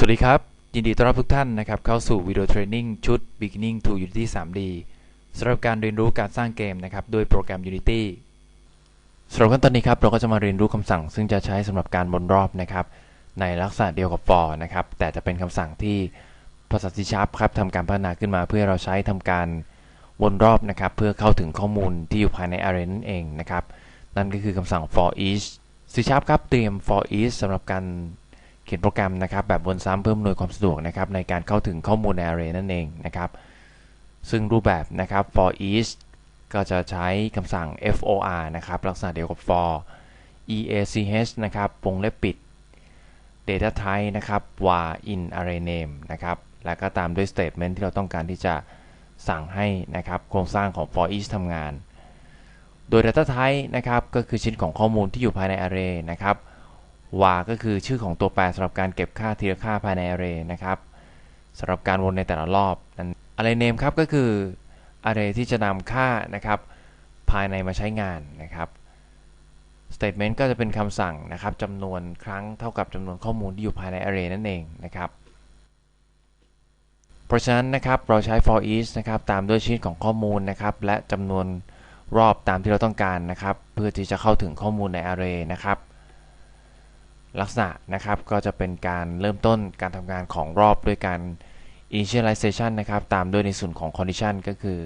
สวัสดีครับ ยินดีต้อนรับทุกท่านนะครับ เข้าสู่วิดีโอเทรนนิ่งชุด Beginning to Unity 3D สำหรับการเรียนรู้การสร้างเกมนะครับโดยโปรแกรม Unity สำหรับขั้นตอนนี้ครับเราก็จะมาเรียนรู้คำสั่ง ซึ่งจะใช้สำหรับการวนรอบนะครับ ในลักษณะเดียวกับ for นะครับ แต่จะเป็นคำสั่งที่ภาษา C Sharp ครับทำการพัฒนาขึ้นมาเพื่อเราใช้ทำการวนรอบนะครับ เพื่อเข้าถึงข้อมูลที่อยู่ภายใน array นั่นเองนะครับ นั่นก็คือคำสั่ง for each C Sharp ครับเตรียม for each สำหรับการ เขียนโปรแกรมนะครับแบบวนซ้ำเพิ่มอำนวยความสะดวกนะครับในการเข้าถึงข้อมูลใน array นั่นเองนะครับซึ่งรูปแบบนะครับ for each ก็จะใช้คำสั่ง for นะครับลักษณะเดียวกับ for each นะครับวงเล็บปิด data type นะครับ var in array name นะครับแล้วก็ตามด้วย statement ที่เราต้องการที่จะสั่งให้นะครับโครงสร้างของ for each ทำงาน โดย data type นะครับก็คือชิ้นของข้อมูลที่อยู่ภายใน array นะครับ var ก็คือชื่อของตัวแปรสำหรับการเก็บค่าทีละค่าภายใน array นะครับสำหรับการวนในแต่ละรอบนั้น array name ครับก็คือ array ที่จะนำค่านะครับภายในมาใช้งานนะครับ statement ก็จะเป็นคำสั่งนะครับจำนวนครั้งเท่ากับจำนวนข้อมูลที่อยู่ภายใน array นั่นเองนะครับเพราะฉะนั้นนะครับเราใช้ for each นะครับตามด้วยชิ้นของข้อมูลนะครับและจำนวนรอบตามที่เราต้องการนะครับ เพื่อที่จะเข้าถึงข้อมูลใน array นะครับ ลักษณะนะครับก็จะเป็นการเริ่มต้นการทำงานของรอบด้วยการ initialization นะครับตามด้วยในส่วนของ condition ก็คือ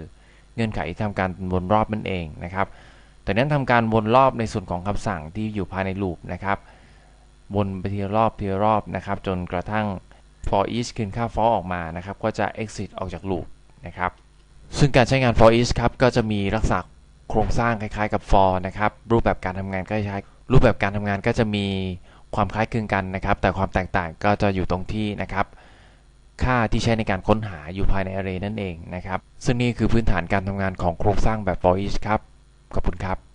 เงื่อนไขที่ทำการวนรอบนั่นเองนะครับแต่นั้นทำการวนรอบในส่วนของคำสั่งที่อยู่ภายใน loop นะครับวนไปทีละรอบทีละรอบนะครับจนกระทั่ง for each คืนค่า for ออกมานะครับก็จะ exit ออกจาก loop นะครับซึ่งการใช้งาน for each ครับก็จะมีลักษณะโครงสร้างคล้ายๆกับ for นะครับรูปแบบการทำงานก็ใช้รูปแบบการทำงานก็จะมี ความคล้ายคลึงกันนะครับ แต่ความแตกต่างก็จะอยู่ตรงที่นะครับ ค่าที่ใช้ในการค้นหาอยู่ภายใน array นั่นเองนะครับ ซึ่งนี่คือพื้นฐานการทำงานของโครงสร้างแบบ for each ครับ ขอบคุณครับ